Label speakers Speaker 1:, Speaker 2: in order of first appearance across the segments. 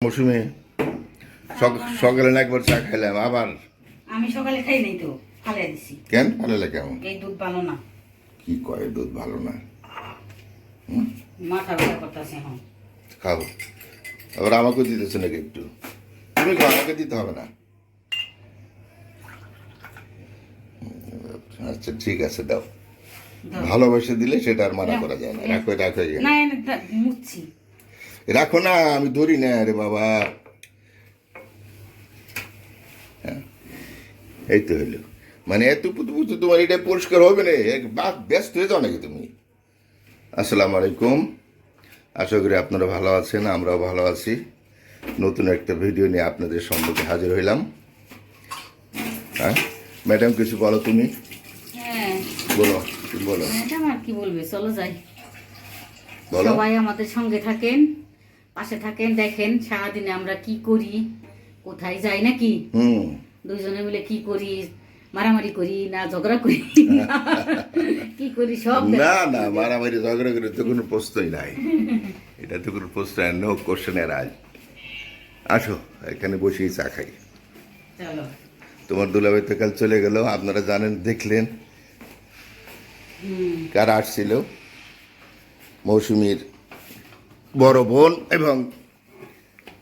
Speaker 1: মৌসুমে সক- সকালে না একবার চা খাইলাম আবার?
Speaker 2: আমি সকালে খাই নাই তো ফালাই দিছি।
Speaker 1: কেন ভালো লাগে কেমন
Speaker 2: এই দুধ ভালো না।
Speaker 1: কি কয় দুধ ভালো না?
Speaker 2: মাথা ব্যথা করতেছে এখন।
Speaker 1: খাও আবার দিতেছে নাকি একটু? তুমি আমাকে দিতে হবে না। আচ্ছা ঠিক আছে দাও। ভালোবাসে দিলে সেটা আর মানা করা যায় না। রাখো রাখো
Speaker 2: না মুছছি
Speaker 1: রাখো না আমি ধরি না রে বাবা। হ্যাঁ, এই তো হইল মানে এত পুতু পুতু তোমার এটা পরিষ্কার হবে না এক বাদ ব্যস্ত হয়ে যাও নাকি তুমি? আসসালামু আলাইকুম। আশা করি আপনারা ভালো আছেন আমরাও ভালো আছি। নতুন একটা ভিডিও নিয়ে আপনাদের সম্মুখে হাজির হইলাম। হ্যাঁ ম্যাডাম কিছু বলো তুমি?
Speaker 2: হ্যাঁ।
Speaker 1: বলো বলো।
Speaker 2: ম্যাডাম আর কি বলবে চলো যাই।
Speaker 1: বলো।
Speaker 2: সবাই আমাদের সঙ্গে থাকেন। পাশে থাকেন দেখেন সারাদিনে আমরা কি করি কোথায় যাই নাকি? দুইজনে মিলে কি করি মারামারি করি না ঝগড়া করি কি করি সব
Speaker 1: না না মারামারি ঝগড়া করে তো কোনো প্রশ্নই নাই। এটা তো কোনো প্রশ্ন নো কোশ্চেনের আজ আসো এখানে বসেই চা খাই।
Speaker 2: চলো।
Speaker 1: তোমার দুলাভাই তো কাল চলে গেল আপনারা জানেন দেখলেন। কারা আসছিল মৌসুমীর বড় বোন এবং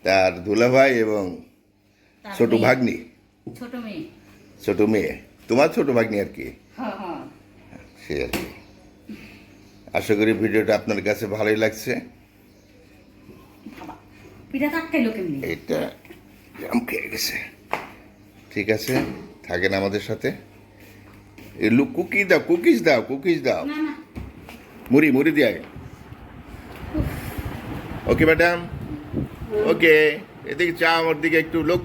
Speaker 1: তার দুলাভাই এবং ছোট ভাগ্নি।
Speaker 2: ছোট মেয়ে।
Speaker 1: ছোট মেয়ে। তোমার ছোট ভাগ্নি আর কি? সে আর কি। আশা করি ভিডিওটা আপনার কাছে ভালোই লাগছে। এটা জাম খেয়ে গেছে। ঠিক আছে থাকেন আমাদের সাথে। এলু কুকি দাও কুকিজ দাও কুকিজ দাও। মুড়ি মুড়ি দিয়ে ওকে ম্যাডাম ওকে এদিকে চা আমার দিকে একটু লোক।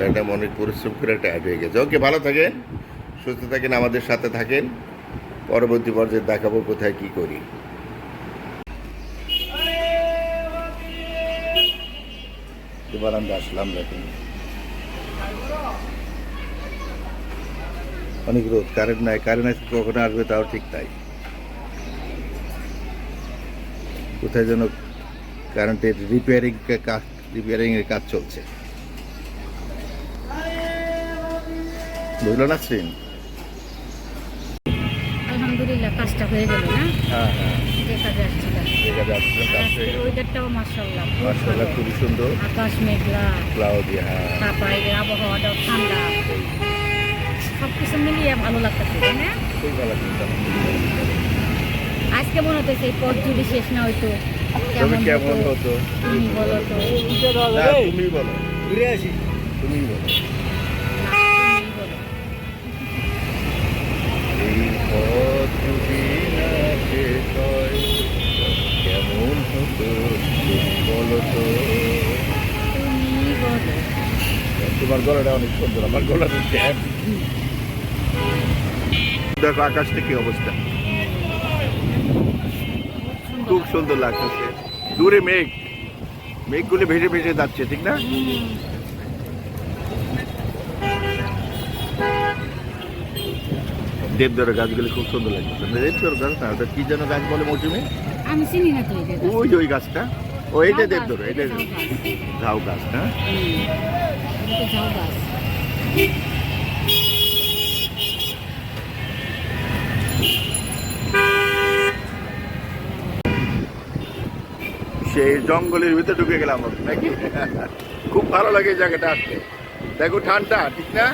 Speaker 1: ম্যাডাম অনেক পরিশ্রম করে টায়ার্ড হয়ে গেছে। ওকে ভালো থাকেন। সুস্থ থাকেন আমাদের সাথে থাকেন। পরবর্তী পর্যায়ে দেখাবো কোথায় কি করি। এবার আমরা আসলাম দেখুন। অনেক রোদ। কারেন্ট নাই কারেন্ট কখন আসবে তাও ঠিক তাই কোথায় যেন কারেন্টের রিপেয়ারিং কাজ রিপেয়ারিং এর কাজ চলছে। বুঝলো না সিন
Speaker 2: আলহামদুলিল্লাহ কাজটা হয়ে গেল না?
Speaker 1: হ্যাঁ হ্যাঁ।
Speaker 2: দেখা
Speaker 1: যাচ্ছে। খুবই সুন্দর।
Speaker 2: আকাশ মেঘলা।
Speaker 1: ক্লাউডি হ্যাঁ।
Speaker 2: তারপরে আবহাওয়াটাও ঠান্ডা। সব কিছু মিলিয়ে ভালো লাগতেছে না? আজকে মনে হচ্ছে এই পথ যদি শেষ না হইতো
Speaker 1: তবে কেমন
Speaker 2: হতো? তুমি বলো তো।
Speaker 1: তুমি বলো।
Speaker 3: ঘুরে আসি।
Speaker 1: তুমি বলো।
Speaker 2: না, তুমিই বলো।
Speaker 1: এই পথ যদি না শেষ হয়, কেমন হতো? তুমি বলো তো।
Speaker 2: বলো।
Speaker 1: তোমার গলাটা অনেক সুন্দর আমার গলাটা দেখো আকাশটা কি অবস্থা? খুব সুন্দর লাগতেছে দূরে মেঘ। মেঘগুলো ভেসে ভেসে যাচ্ছে ঠিক না? দেবদার গাছগুলো খুব সুন্দর লাগছে। দেবদার গাছ না ওটা কি যেন গাছ বলে মৌসুমে?
Speaker 2: আমি চিনি না তো
Speaker 1: ওই ওই গাছটা। ও এইটা দেবদার এটা
Speaker 2: ঝাউ গাছ।
Speaker 1: না
Speaker 2: ঝাউ গাছ।
Speaker 1: সেই জঙ্গলের ভিতরে ঢুকে গেলাম নাকি? খুব ভালো লাগে এই জায়গাটা আসতে। দেখো ঠান্ডা ঠিক না?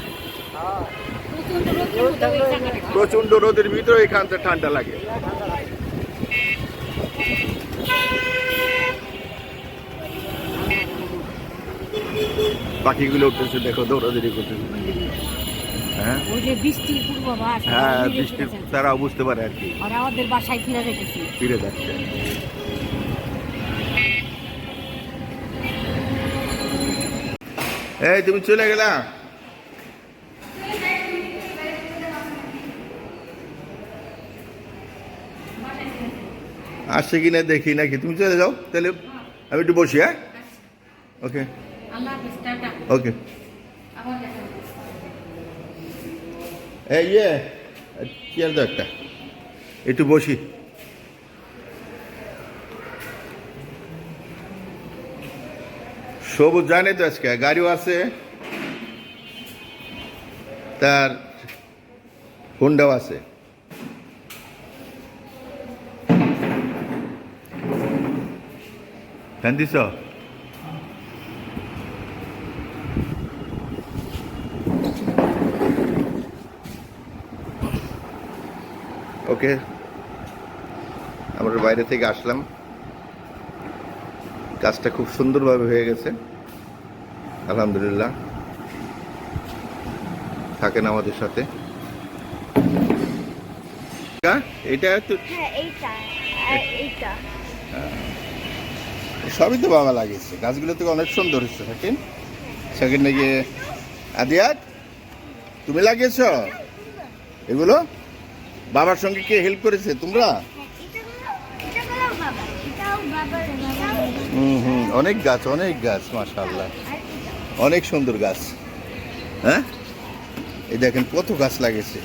Speaker 1: প্রচণ্ড রোদের ভিতরে এখানটা ঠান্ডা লাগে। পাখিগুলো উঠতেছে দেখো দৌড়াদৌড়ি করতেছে। হ্যাঁ?
Speaker 2: বৃষ্টির পূর্বাভাস
Speaker 1: হ্যাঁ বৃষ্টির
Speaker 2: ফিরেছে।
Speaker 1: বুঝতে পারে আর কি।
Speaker 2: ওরা আমাদের বাসায় ফিরে যেতেছি
Speaker 1: ফিরে যাচ্ছে। এই তুমি চলে গেলা। আসছে কি না দেখি নাকি। তুমি চলে যাও তাহলে আমি একটু বসি হ্যাঁ? ওকে ওকে। এই ইয়ে চেয়ার দাও একটা। একটু বসি। সবুজ জানে তো আজকে, গাড়িও আছে। তার হুন্ডাও আছে। ফ্যান দিছ? ওকে। আমরা বাইরে থেকে আসলাম। কাজটা খুব সুন্দরভাবে হয়ে গেছে। আলহামদুলিল্লাহ। থাকেন আমাদের সাথে? এটা তো
Speaker 3: হ্যাঁ আর এইটা।
Speaker 1: সবই তো বাবা লাগিয়েছে। গাছগুলো তো অনেক সুন্দর হচ্ছে থাকেন সেখানে গিয়ে আদিয়াত তুমি লাগিয়েছ? এগুলো? বাবার সঙ্গে কে হেল্প করেছে? তোমরা
Speaker 3: হ্যাঁ এটা হলো এটা হলো বাবা এটাও বাবার বাবা
Speaker 1: হুম হুম, অনেক গাছ অনেক গাছ, মাশাআল্লাহ। অনেক সুন্দর গাছ। হ্যাঁ? এই দেখেন কত গাছ লাগিয়েছে।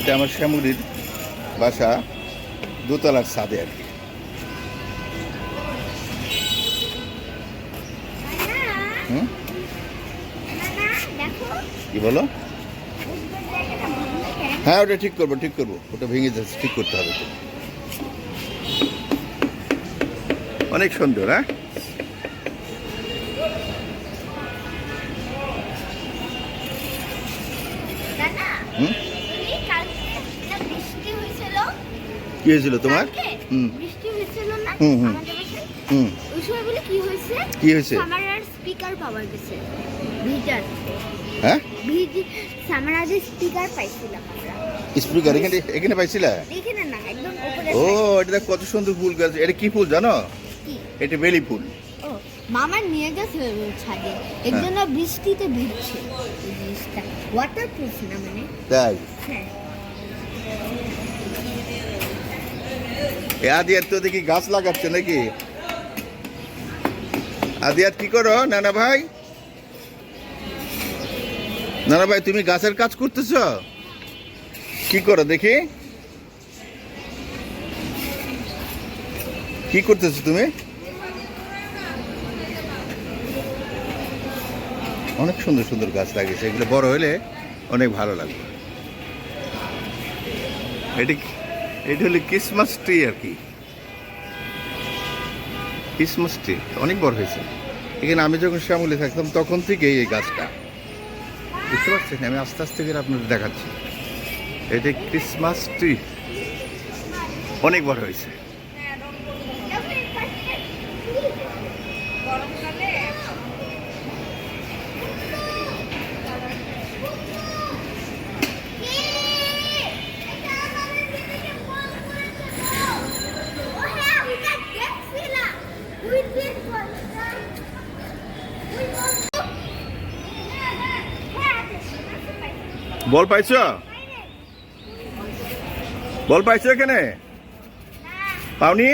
Speaker 1: এটা আমার শ্যামলির বাসা, দোতলার ছাদে আর কি। কি বলো? হ্যাঁ ওটা ঠিক করব ঠিক করব। ওটা ভেঙে যাচ্ছে, ঠিক করতে হবে তো। অনেক সুন্দর হ্যাঁ? কি হয়েছিল তোমার? হুম। হুম, হুম। হুম।
Speaker 3: কি হয়েছে?
Speaker 1: কি হয়েছে?
Speaker 3: আমার স্পিকার পাওয়া গেছে। ভিটার
Speaker 1: হ্যাঁ?
Speaker 3: ভিজ সামার আগে স্পিকার পাইছিলাম আমরা।
Speaker 1: স্পিকার এখানে এখানে পাইছিলা?
Speaker 3: দেখে না একদম উপরে
Speaker 1: ও এটা কত সুন্দর ফুল গাছ। এটা কি ফুল জানো? এটা বেলি ফুল।
Speaker 3: মামা নিয়ে গেছে ছাদে। এর জন্য বৃষ্টিতে ভিজছে। জিনিসটা ওয়াটার প্রুফ না মানে?
Speaker 1: তাই?
Speaker 3: হ্যাঁ।
Speaker 1: এ আদিয়াত তো দেখি গাছ লাগাচ্ছে নাকি? আদিয়াত কি করো নানা ভাই? নানা ভাই তুমি গাছের কাজ করতেছ? কি করো দেখি? কি করতেছো তুমি? অনেক সুন্দর সুন্দর গাছ লাগিয়েছে এগুলো বড় হলে অনেক ভালো লাগবে। এটি এটি হলো ক্রিসমাস ট্রি আর কি। ক্রিসমাস ট্রি অনেক বড় হয়েছে। এখানে আমি যখন শ্যামলে থাকতাম, তখন থেকে এই গাছটা। বুঝতে পারছেন? আমি আস্তে আস্তে করে আপনাদের দেখাচ্ছি। এটি ক্রিসমাস ট্রি অনেক বড় হয়েছে। বল পাইছো? বল পাইছো এখানে? পাওনি?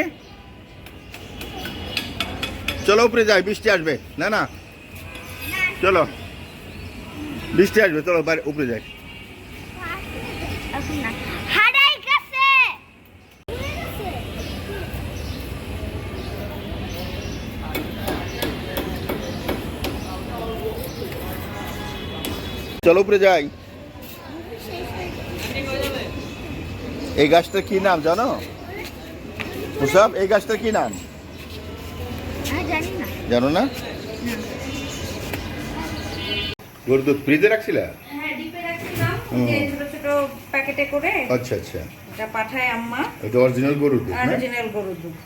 Speaker 1: চলো উপরে যাই বৃষ্টি আসবে। না না। চলো। বৃষ্টি আসবে চলো বাইরে উপরে যাই। চলো উপরে যাই। এই গাছটার কি নাম জানো? মুসাব এই গাছটার কি নাম?
Speaker 3: আমি জানি না।
Speaker 1: জানো না? গরুর দুধ ফ্রিজে রাখছিলা?
Speaker 4: হ্যাঁ ডিপে রাখছিলাম।
Speaker 1: হুম।
Speaker 4: যে ছোট ছোট প্যাকেটে করে
Speaker 1: আচ্ছা আচ্ছা।
Speaker 4: এটা পাঠায় আম্মা।
Speaker 1: এটা অরিজিনাল গরুর দুধ
Speaker 4: অরিজিনাল গরুর দুধ।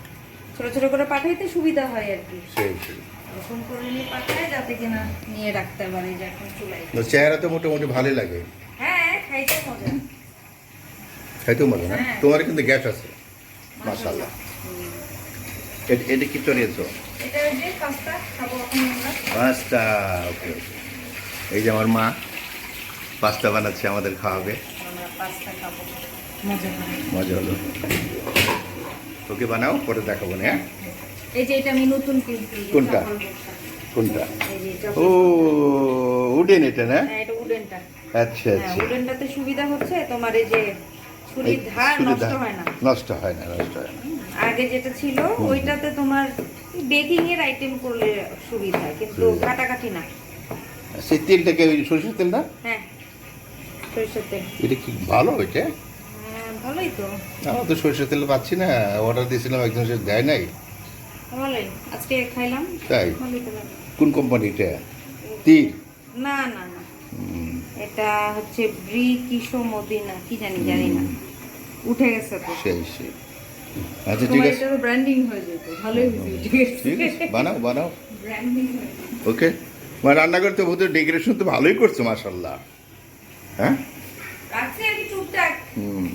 Speaker 4: ছোট ছোট করে পাঠাইতে সুবিধা হয় আর কি।
Speaker 1: সেই সেই।
Speaker 4: এরকম করে নিয়ে পাঠায় যাতে কিনা নিয়ে রাখতে পারি যে চুলাই
Speaker 1: চেহারা তো মোটামুটি ভালোই লাগে।
Speaker 4: হ্যাঁ খাইতে মজা।
Speaker 1: খাইতেও মজা না।
Speaker 4: হ্যাঁ।
Speaker 1: তোমার কিন্তু গ্যাস আছে। মাশাল্লাহ এটা এটা কি চড়িয়েছো?
Speaker 4: এটা ওই পাস্তা খাব এখন আমরা।
Speaker 1: Pasta okay okay. এই যে আমার মা পাস্তা বানাচ্ছে আমাদের খাওয়াবে।
Speaker 4: আমরা পাস্তা খাব। মজা
Speaker 1: হলো। ওকে বানাও পরে দেখাবো না হ্যাঁ?
Speaker 4: এই যে এটা আমি নতুন
Speaker 1: কোনটা? কোনটা? ও উডেন এটা না?
Speaker 4: হ্যাঁ এটা উডেনটা।
Speaker 1: আচ্ছা
Speaker 4: হ্যাঁ
Speaker 1: আচ্ছা।
Speaker 4: উডেনটাতে সুবিধা হচ্ছে তোমার এই যে ছুরির ধার নষ্ট হয় না।
Speaker 1: নষ্ট হয় না নষ্ট হয় না।
Speaker 4: আগে যেটা ছিল ওইটাতে তোমার বেকিং এর আইটেম করলে সুবিধা কিন্তু কাটাকাটি না।
Speaker 1: সেই তেলটাকে ওই সরষের তেল না
Speaker 4: হ্যাঁ সরিষার তেল।
Speaker 1: এটা কি ভালো এটা
Speaker 4: হ্যাঁ, ভালোই তো।
Speaker 1: আমরা তো সরষের তেল পাচ্ছি না অর্ডার দিয়েছিলাম একজন সে দেয় নাই।
Speaker 4: ভালোই আজকে খাইলাম
Speaker 1: তাই। কোন কোম্পানিটা তীর
Speaker 4: না না এটা হচ্ছে ব্রি কিশো মদিনা কি জানি জানি না। উঠে গেছে তো।
Speaker 1: সেই সেই। আচ্ছা ঠিক আছে।
Speaker 4: এটারও ব্র্যান্ডিং হয়ে যেত। ভালোই হয়েছে
Speaker 1: ঠিক আছে বানাও বানাও।
Speaker 4: Branding
Speaker 1: okay. মানে রান্না করতে ভূতের ডেকোরেশন তো ভালোই করছ মাসাল্লাহ হ্যাঁ?
Speaker 4: রাখছি আর কি টুকটাক।
Speaker 1: হুম।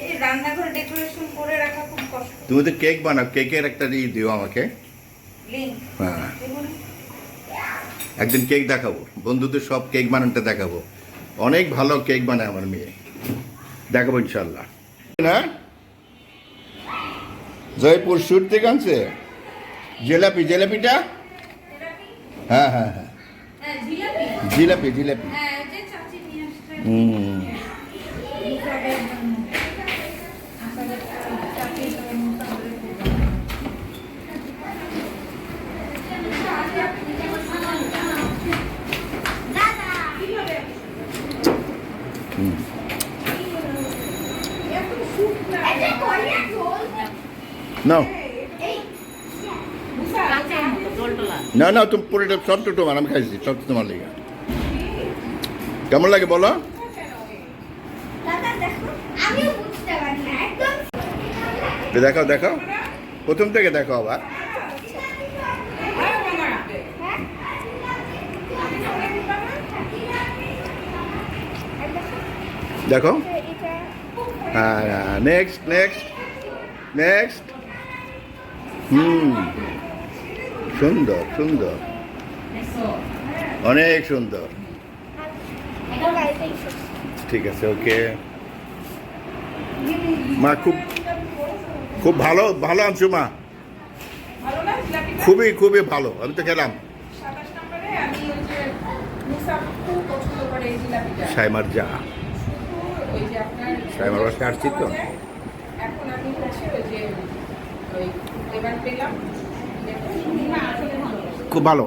Speaker 4: এই রান্নাঘর ডেকোরেশন করে রাখা খুব কষ্ট।
Speaker 1: তুমি তো কেক বানাও কেকের একটা দিও আমাকে।
Speaker 4: লিঙ্ক
Speaker 1: হ্যাঁ। একদিন কেক দেখাবো। বন্ধুদের সব কেক বানানটা দেখাবো। অনেক ভালো কেক বানায় আমার মেয়ে। দেখাবো ইনশাল্লাহ না? জয়পুর সুর থেকে আনছে? জিলাপি জিলাপিটা? হ্যাঁ হ্যাঁ হ্যাঁ।
Speaker 4: হ্যাঁ জিলাপি।
Speaker 1: জিলাপি
Speaker 4: হ্যাঁ
Speaker 1: হুম। না না, তুমি পুরোটা তো তোমার, আমি খাইছি তো তোমার লেগে। কেমন লাগে বলো?
Speaker 3: দেখো
Speaker 1: দেখাও প্রথম থেকে দেখো আবার। দেখো। হ্যাঁ নেক্সট নেক্সট নেক্সট হুম। সুন্দর সুন্দর। অনেক সুন্দর। ঠিক আছে, ওকে। মা, খুব খুব ভালো ভালো আনছো মা। খুবই খুবই ভালো, আমি তো খেলাম। সাইমার যা। সাইমার তো। খুব ভালো।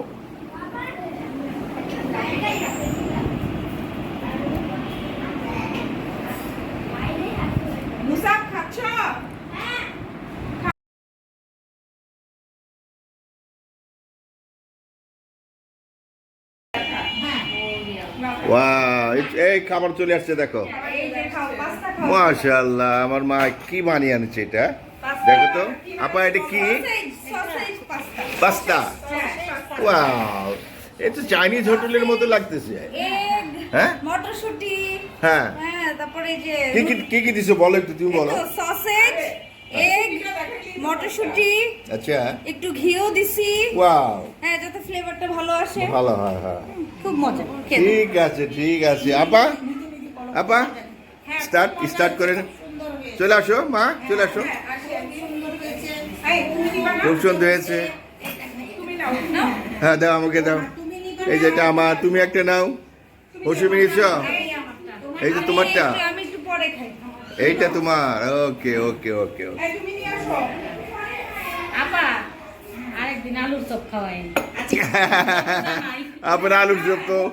Speaker 1: এই খাবার চলে আসছে দেখো। মাশাআল্লাহ আমার মা কি বানিয়ে আনছে এটা? দেখো তো। আপা এটা কি?
Speaker 5: পাস্তা।
Speaker 1: ওয়াও এটা চাইনিজ হোটেলের মতো লাগতেছে। হ্যাঁ?
Speaker 4: মটরশুঁটি
Speaker 1: হ্যাঁ।
Speaker 4: হ্যাঁ তারপরে যে
Speaker 1: কি কি কি কি দিছো বলো একটু তুমি বলো।
Speaker 4: সসেজ এগ মটরশুঁটি
Speaker 1: আচ্ছা।
Speaker 4: একটু ঘিও দিছি।
Speaker 1: ওয়াও।
Speaker 4: হ্যাঁ যাতে ফ্লেভারটা ভালো আসে।
Speaker 1: ভালো হয় হ্যাঁ।
Speaker 4: খুব মজা
Speaker 1: ঠিক আছে ঠিক আছে। আপা? আপা? স্টার্ট স্টার্ট করে চলে আসো মা চলে আসো।
Speaker 5: না
Speaker 1: খুব সুন্দর হয়েছে। হ্যাঁ দাও আমাকে দাও। এই যে এটা আমার তুমি একটা নাও। মৌসুমি নিচ্ছ? এই যে তোমারটা
Speaker 4: এই যে আমি একটু পরে খাই।
Speaker 1: এইটা তোমার। ওকে ওকে ওকে আপনার আলুর চপ তো।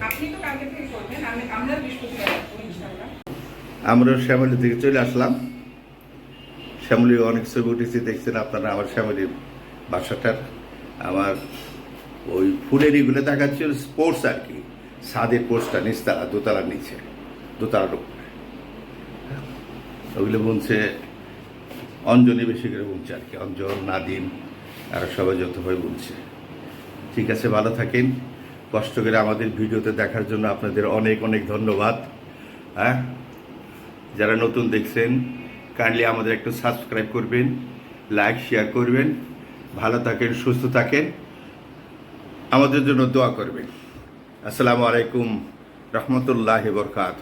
Speaker 5: আপনি তো কালকে থেকে করবেন আমি আমরা বৃহস্পতিবার।
Speaker 1: আমরা শ্যামলি থেকে চলে আসলাম। শ্যামলি, অনেক ছবি উঠেছি, দেখছেন আপনারা, আমার শ্যামলির বাসাটার। আমার ওই ফুলের এগুলো দেখাচ্ছে স্পোর্টস আর কি। সাদের পোস্টটা নিচতলা, দোতলার নিচে, দোতলার উপরে। ওগুলো বুনছে অঞ্জলি বেশি করে বুনছে আর কি, অঞ্জন, নাদিম আর সবাই যতভাবে বুনছে। ঠিক আছে, ভালো থাকেন। কষ্ট করে আমাদের ভিডিওতে দেখার জন্য আপনাদের অনেক অনেক ধন্যবাদ। হ্যাঁ? যারা নতুন দেখছেন কাইন্ডলি আমাদের একটু সাবস্ক্রাইব করবেন লাইক শেয়ার করবেন, ভালো থাকেন, সুস্থ থাকেন, আমাদের জন্য দোয়া করবেন। আসসালামু আলাইকুম, রহমতুল্লাহ বরকাত